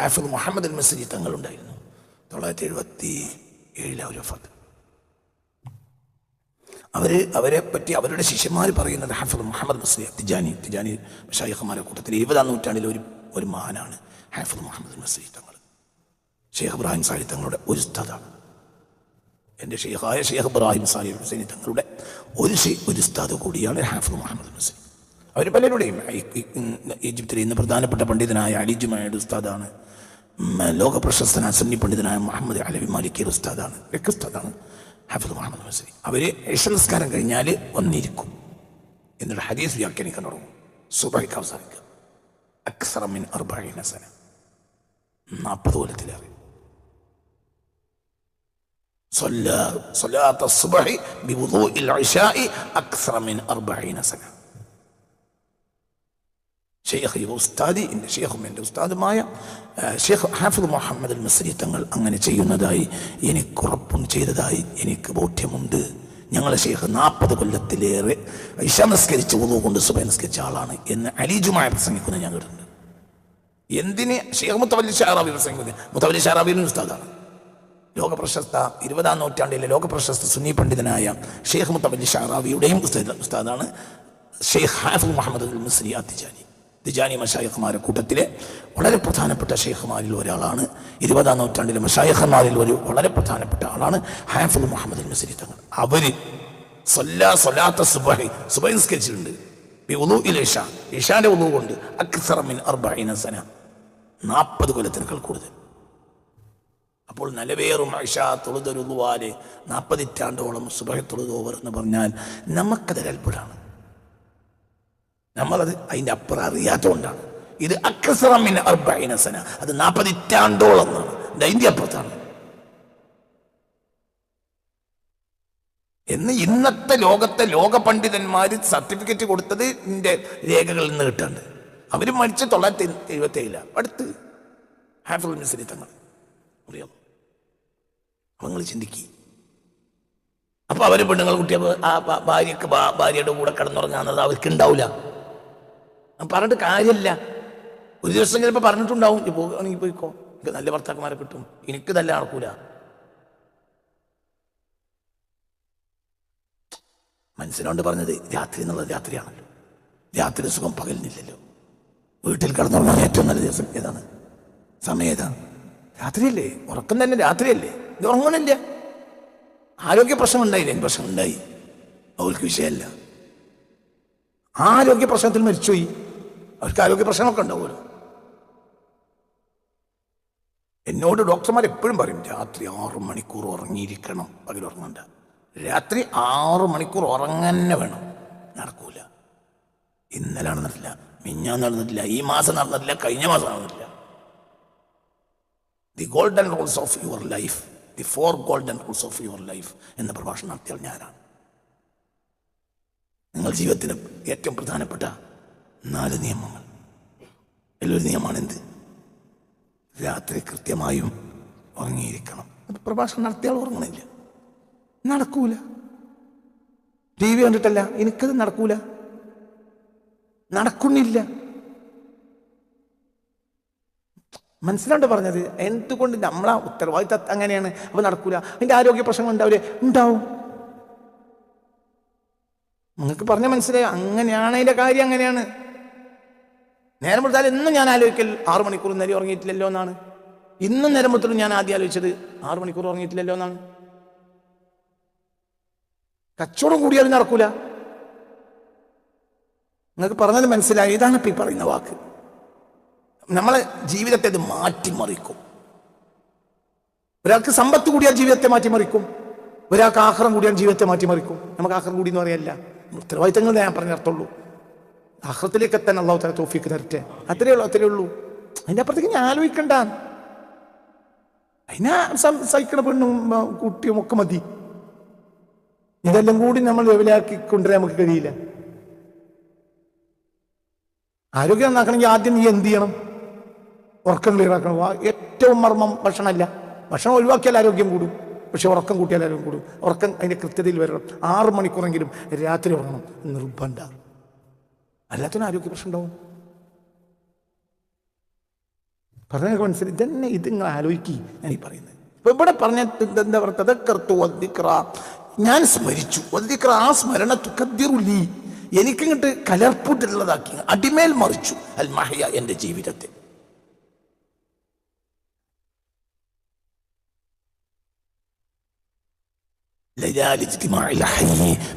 ഹാഫിദ് മുഹമ്മദ് അൽ മസരി തങ്ങളുണ്ടായിരുന്നു. തൊള്ളായിരത്തി എഴുപത്തി ഏഴിലെ ഒരു ഫത്ത് അവർ അവരെ പറ്റി അവരുടെ ശിഷ്യന്മാർ പറയുന്നത് ഹാഫിദ് മുഹമ്മദ് മസരി തിജാനി തിജാനി ഷായിഖമാരുടെ കൂട്ടത്തിൽ ഇരുപതാം നൂറ്റാണ്ടിലെ ഒരു ഒരു മഹാനാണ് ഹാഫിദ് മുഹമ്മദ് മസരി തങ്ങൾ. ഷെയ്ഖ് ഇബ്രാഹിം സാലി തങ്ങളുടെ ഒരു സ്ഥതാണ് എന്റെ ഷെയ്ഖായ ഷെയ്ഖ് ഇബ്രാഹിം സാലി ഹുസൈനി തങ്ങളുടെ ഒരു ഒരു സ്ഥത കൂടിയാണ് ഹാഫിദ് മുഹമ്മദ് മസരി അവർ പലരുടെയും ഈ- ഈ- ഈജിപ്തിലെ ഇന്ന് പ്രധാനപ്പെട്ട പണ്ഡിതനായ അലിജുമായുടെ ഉസ്താദാണ് ഉം, ലോക പ്രശസ്തനായ സുന്നി പണ്ഡിതനായ മുഹമ്മദ് അലവി മാലിക്കിയ ഉസ്താദാണ് ഒക്കെ ഉസ്താദാണ് ഹാഫിദ് മുഹമ്മദ് മസരി അവർ നിസ്കാരം കഴിഞ്ഞാൽ വന്നിരിക്കും എന്നിട്ട് ഹദീസ് വ്യാഖ്യാനിക്കാൻ തുടങ്ങും സുബൈക്ക് അവസാനിക്കുക അക്സറമിൻ അർബൈന സന നാൽപ്പത് കൊല്ലത്തിലേറെ صلى صلاة الصبح بوضوء العشاء أكثر من أربعين سنة ഷെയ്ഖ് ഉസ്താദി എന്റെ ഷെയ്ഖും എന്റെ ഉസ്താദുമായ ഷെയ്ഖ് ഹാഫിദ് മുഹമ്മദ് അൽ മസ്രി തങ്ങൾ അങ്ങനെ ചെയ്യുന്നതായി എനിക്ക് ഉറപ്പും ചെയ്തതായി എനിക്ക് ബോധ്യമുണ്ട്. ഞങ്ങളെ ഷെയ്ഖ് നാൽപ്പത് കൊല്ലത്തിലേറെ ഇഷ നിസ്കരിച്ച് ഉദു കൊണ്ട് സുബ നിസ്കരിച്ച ആളാണ് എന്ന് അലീജുമായ പ്രസംഗിക്കുന്നത് ഞാൻ കേട്ടിട്ടുണ്ട് എന്തിന്? ഷെയ്ഖ് മുത്തവല്ലി ഷാറാബി പ്രസംഗിക്കുന്നത് മുത്തവല്ലി ഷാറാബിയിലും ഉസ്താദാണ്. ലോക പ്രശസ്ത ഇരുപതാം നൂറ്റാണ്ടിലെ ലോക പ്രശസ്ത സുന്നി പണ്ഡിതനായ ഷെയ്ഖ് മുത്തവല്ലി ഷാറാബിയുടെയും ഉസ്താദ് ഉസ്താദാണ് ഷെയ്ഖ് ഹാഫിദ് മുഹമ്മദ് അൽ മിസ്രി അത്തിജാനി തിജാനി മഷായഖ്മാരെ കൂട്ടത്തിലെ വളരെ പ്രധാനപ്പെട്ട ഷെയ്ഖുമാരിൽ ഒരാളാണ്. ഇരുപതാം നൂറ്റാണ്ടിലെ മഷായഖന്മാരിൽ ഒരു വളരെ പ്രധാനപ്പെട്ട ആളാണ് ഹാഫുൽ മുഹമ്മദ് മിസ്രി തങ്ങൾ. അവർ സൊല്ലാ സൊല്ലാത്ത സുബഹി സുബഹി നിസ്കരിച്ചിട്ടുണ്ട്. ഇഷ ഇഷാന്റെ ഉളു കൊണ്ട് അക്സറമിൻ അർബൈന സന നാൽപ്പത് കൊല്ലത്തിനേക്കാൾ കൂടുതൽ. അപ്പോൾ നിലവേറും അഷ തൊഴുതൊരുവാൽ നാൽപ്പതിറ്റാണ്ടോളം സുബഹി തൊഴുതോവർ എന്ന് പറഞ്ഞാൽ നമുക്കത് അത്ഭുതമാണ് നമ്മളത് അതിന്റെ അപ്പുറം അറിയാത്തതുകൊണ്ടാണ് ഇത് അക്സറമിൻ അർബൈനസന അത് നാൽപ്പതിറ്റാണ്ടോളം എന്നാണ് ഇത് അതിന്റെ അപ്പുറത്താണ്. എന്ന് ഇന്നത്തെ ലോകത്തെ ലോക പണ്ഡിതന്മാർ സർട്ടിഫിക്കറ്റ് കൊടുത്തത് ഇതിന്റെ രേഖകളിൽ നിന്ന് കിട്ടാണ്ട്. അവർ മരിച്ച തൊള്ളായിരത്തി എഴുപത്തി ഏഴിലാണ് അടുത്ത് ഹാഫിൾ മിസ്രി തങ്ങൾ. അറിയാം അപ്പൊ നിങ്ങൾ ചിന്തിക്കുക അപ്പൊ അവർ പെണ്ണുങ്ങൾ കുട്ടിയപ്പോൾ ആ ഭാര്യക്ക് ഭാര്യയുടെ കൂടെ കിടന്നുറങ്ങാന്നത് അവർക്ക് ഉണ്ടാവില്ല പറഞ്ഞിട്ട് കാര്യമില്ല. ഒരു ദിവസം ചിലപ്പോൾ പറഞ്ഞിട്ടുണ്ടാവും. "ഇജ്ജ് പോകുകയാണെങ്കിൽ പോയിക്കോ. എനിക്ക് നല്ല ഭർത്താക്കന്മാരെ കിട്ടും. എനിക്ക് നല്ല നടക്കൂല. മനസ്സിനോണ്ട് പറഞ്ഞത് രാത്രി എന്നുള്ളത് രാത്രിയാണല്ലോ. രാത്രി സുഖം പകലിനില്ലല്ലോ. വീട്ടിൽ കിടന്നുറങ്ങാൻ ഏറ്റവും നല്ല ദിവസം ഏതാണ്? സമയം ഏതാണ്? രാത്രിയല്ലേ? ഉറക്കം തന്നെ രാത്രിയല്ലേ? ഇത് ഉറങ്ങണില്ല. ആരോഗ്യ പ്രശ്നം ഉണ്ടായില്ലേ പ്രശ്നം ഉണ്ടായി അവർക്ക് വിഷയമല്ല. ആരോഗ്യ പ്രശ്നത്തിൽ മരിച്ചുപോയി. അവർക്ക് ആരോഗ്യ പ്രശ്നമൊക്കെ ഉണ്ടാവുമല്ലോ. എന്നോട് ഡോക്ടർമാർ എപ്പോഴും പറയും രാത്രി ആറ് മണിക്കൂർ ഉറങ്ങിയിരിക്കണം പകൽ ഉറങ്ങണ്ട. രാത്രി ആറ് മണിക്കൂർ ഉറങ്ങന്നെ വേണം. നടക്കൂല. ഇന്നലെ നടന്നിട്ടില്ല മിഞ്ഞാൻ നടന്നിട്ടില്ല ഈ മാസം നടന്നിട്ടില്ല കഴിഞ്ഞ മാസം നടന്നിട്ടില്ല. The golden rules of your life the four golden rules of your life എന്ന പ്രഭാഷണം നടത്തിയാൽ ഞാനാണ്. നിങ്ങൾ ജീവിതത്തിന് ഏറ്റവും പ്രധാനപ്പെട്ട നാല് നിയമങ്ങൾ. അതിലൊരു നിയമമാണ് എന്ത് രാത്രി കൃത്യമായും ഉറങ്ങിയിരിക്കണം. പ്രഭാഷണം നടത്തിയാൽ ഉറങ്ങണില്ല. നടക്കൂല. ടി വി കണ്ടിട്ടല്ല എനിക്കത് നടക്കൂല. നടക്കുന്നില്ല. മനസ്സിലാണ്ട് പറഞ്ഞത് എന്തുകൊണ്ട് നമ്മളാ ഉത്തരവാദിത്തം അങ്ങനെയാണ് അപ്പൊ നടക്കൂല. അതിന്റെ ആരോഗ്യ പ്രശ്നങ്ങൾ ഉണ്ടാവില്ലേ ഉണ്ടാവും. നിങ്ങൾക്ക് പറഞ്ഞ മനസ്സിലായി? അങ്ങനെയാണ് അതിന്റെ കാര്യം അങ്ങനെയാണ്. നേരം കൊടുത്താൽ എന്നും ഞാൻ ആലോചിക്കൽ ആറു മണിക്കൂർ നേരം ഉറങ്ങിയിട്ടില്ലല്ലോ എന്നാണ്. ഇന്നും നേരം കൊടുത്തിട്ടും ഞാൻ ആദ്യം ആലോചിച്ചത് ആറു മണിക്കൂർ ഉറങ്ങിയിട്ടില്ലല്ലോ എന്നാണ്. കച്ചവടം കൂടിയാലും നടക്കൂല. നിങ്ങൾക്ക് പറഞ്ഞത് മനസ്സിലായി. ഇതാണ് ഇപ്പൊ ഈ പറയുന്ന വാക്ക്. നമ്മളെ ജീവിതത്തെ അത് മാറ്റിമറിക്കും. ഒരാൾക്ക് സമ്പത്ത് കൂടിയാൽ ജീവിതത്തെ മാറ്റിമറിക്കും. ഒരാൾക്ക് ആഹാരം കൂടിയാൽ ജീവിതത്തെ മാറ്റിമറിക്കും. നമുക്ക് ആഹാരം കൂടി എന്ന് പറയല്ല ഉത്തരവാദിത്തങ്ങൾ ഞാൻ പറഞ്ഞിടത്തുള്ളൂ. ആഹ്റത്തിലേക്ക് എത്താൻ അള്ളാഹു തല തോഫിക്ക് തരട്ടെ. അത്രയേ ഉള്ളൂ അത്രയേ ഉള്ളൂ. അതിന്റെ അപ്പുറത്തേക്ക് ഞാൻ ആലോചിക്കണ്ട അതിനാ സഹിക്കണ പെണ്ണും കുട്ടിയും ഒക്കെ മതി. ഇതെല്ലാം കൂടി നമ്മൾ ലെവലാക്കി കൊണ്ടുവരാൻ നമുക്ക് കഴിയില്ല. ആരോഗ്യം നന്നാക്കണമെങ്കിൽ ആദ്യം നീ എന്ത് ചെയ്യണം? ഉറക്കം ക്ലിയർ ആക്കണം. ഏറ്റവും മർമ്മം ഭക്ഷണമല്ല. ഭക്ഷണം ഒഴിവാക്കിയാൽ ആരോഗ്യം കൂടും. പക്ഷെ ഉറക്കം കൂട്ടിയാൽ ആരോഗ്യം കൂടും. ഉറക്കം അതിന്റെ കൃത്യതയിൽ വരണം. ആറ് മണിക്കൂറെങ്കിലും രാത്രി ഉറങ്ങണം. നിർബന്ധ. അല്ലാത്തതിന് ആരോഗ്യ പ്രശ്നം ഉണ്ടാവും പറഞ്ഞ മനസ്സിലായി ഇതന്നെ ഇത് നിങ്ങൾ ആലോചിക്കി ഞാൻ ഈ പറയുന്നത്. ഇപ്പൊ ഇവിടെ പറഞ്ഞ എന്താ ഞാൻ സ്മരിച്ചു. വദ്ദിക്ര ആ സ്മരണ തുക്കദ്ദിറുലി എനിക്കിങ്ങോട്ട് കലർപ്പുട്ടുള്ളതാക്കി അടിമേൽ മറിച്ചു. അൽ മഹയ എന്റെ ജീവിതത്തെ.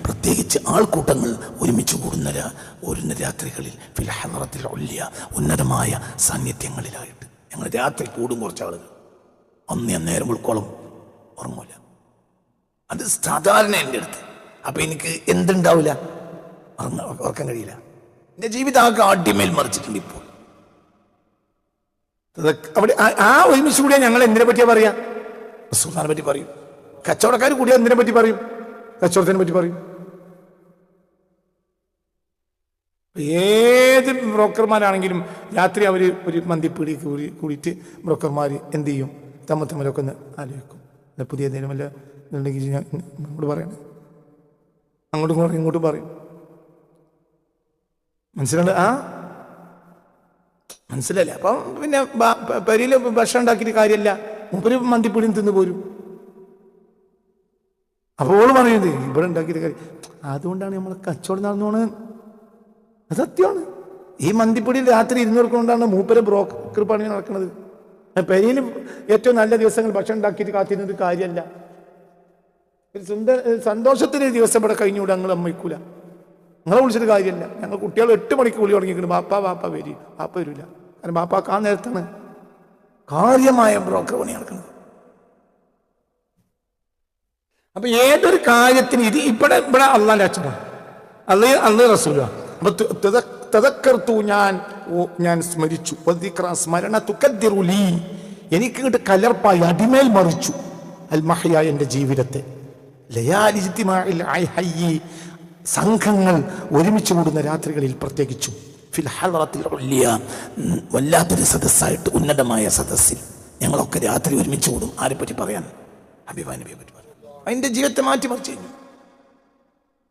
പ്രത്യേകിച്ച് ആൾക്കൂട്ടങ്ങൾ ഒരുമിച്ച് കൂടുന്ന ഒരുന്ന രാത്രികളിൽ ഫിൽ ഹലറത്തിൽ ഒല്ലിയ ഉന്നതമായ സാന്നിധ്യങ്ങളിലായിട്ട്. ഞങ്ങൾ രാത്രി കൂടും കുറച്ച് ആളുകൾ ഒന്നേ നേരം ഉൾക്കോളം ഉറങ്ങൂല. അത് സാധാരണ എന്റെ അടുത്ത്. അപ്പൊ എനിക്ക് എന്തുണ്ടാവില്ല ഉറക്കാൻ കഴിയില്ല. എന്റെ ജീവിതം ആ കാട്ടിമേൽ മറിച്ചിട്ടുണ്ട് ഇപ്പോൾ. അവിടെ ആ- ആ ഒരുമിച്ച് കൂടിയാ ഞങ്ങൾ എന്തിനെ പറ്റിയാ പറയാ? റസൂലിനെ പറ്റി പറയും. കച്ചവടക്കാർ കൂടിയാൽ എന്തിനെ പറ്റി പറയും? കച്ചവടത്തിനെ പറ്റി പറയും. ഏത് ബ്രോക്കർമാരാണെങ്കിലും രാത്രി അവർ ഒരു മന്തിപ്പീടി കൂടി കൂടിയിട്ട് ബ്രോക്കർമാർ എന്ത് ചെയ്യും? തമ്മ തമ്മിലൊക്കെ ഒന്ന് ആലോചിക്കും. പുതിയ എന്തെങ്കിലും വല്ല ഇതുണ്ടെങ്കിൽ ഞാൻ ഇങ്ങോട്ട് പറയണേ. അങ്ങോട്ടും ഇങ്ങോട്ടും ഇങ്ങോട്ടും പറയും. മനസ്സിലുണ്ട് ആ? മനസ്സിലല്ലേ അപ്പം പിന്നെ പരിയിൽ ഭക്ഷണം ഉണ്ടാക്കിയിട്ട് കാര്യമല്ല. മൂപ്പര് മന്തിപ്പീടിയും തിന്നു പോരും. അപ്പോൾ ഓൾ പറയുന്നത് ഇവിടെ ഉണ്ടാക്കിയത് കാര്യം. അതുകൊണ്ടാണ് നമ്മൾ കച്ചവടം നടന്നു പോണത് അത് സത്യമാണ്. ഈ മന്തിപ്പൊടിയിൽ രാത്രി ഇരുന്നൂർക്കൊണ്ടാണ് മൂപ്പര് ബ്രോക്കർ പണി നടക്കുന്നത് പെരിയിൽ ഏറ്റവും നല്ല ദിവസങ്ങൾ ഭക്ഷണം ഉണ്ടാക്കിയിട്ട് കാത്തിരുന്നത് കാര്യമല്ല. ഒരു സുന്ദര സന്തോഷത്തിന് ദിവസം ഇവിടെ കഴിഞ്ഞുകൂടെ ഞങ്ങൾ അമ്മയ്ക്കൂല നിങ്ങളെ വിളിച്ചിട്ട് കാര്യമല്ല. ഞങ്ങൾ കുട്ടികൾ എട്ട് മണിക്ക് വിളി തുടങ്ങിയിരിക്കുന്നു ബാപ്പ ബാപ്പ വരി. ബാപ്പ വരില്ല കാരണം ബാപ്പ ആ നേരത്താണ് കാര്യമായ ബ്രോക്കർ പണി നടക്കുന്നത്. അപ്പൊ ഏതൊരു കാര്യത്തിന് ഇത് ഇവിടെ ഇവിടെ അള്ളാന്റെ അച്ഛനാണ്. അള്ളി അള്ളി റസൂല. അപ്പൊ തെതക്കർത്തു ഞാൻ ഞാൻ സ്മരിച്ചു. സ്മരണ തുക്കദ്ദിറുലി എനിക്ക് ഇങ്ങോട്ട് കലർപ്പായി അടിമേൽ മറിച്ചു. അൽ മഹയ എന്റെ ജീവിതത്തെ. ലയാലി ഇജ്തിമാഇൽ ഐ ഹയ്യി. സംഘങ്ങൾ ഒരുമിച്ച് കൂടുന്ന രാത്രികളിൽ പ്രത്യേകിച്ചും. വല്ലാത്തൊരു സദസ്സായിട്ട് ഉന്നതമായ സദസ്സിൽ ഞങ്ങളൊക്കെ രാത്രി ഒരുമിച്ച് കൂടും. ആരെപ്പറ്റി പറയാൻ? അഭിമാനബിയെ പറ്റി അതിന്റെ ജീവിതത്തെ മാറ്റിമറിച്ചു കഴിഞ്ഞു.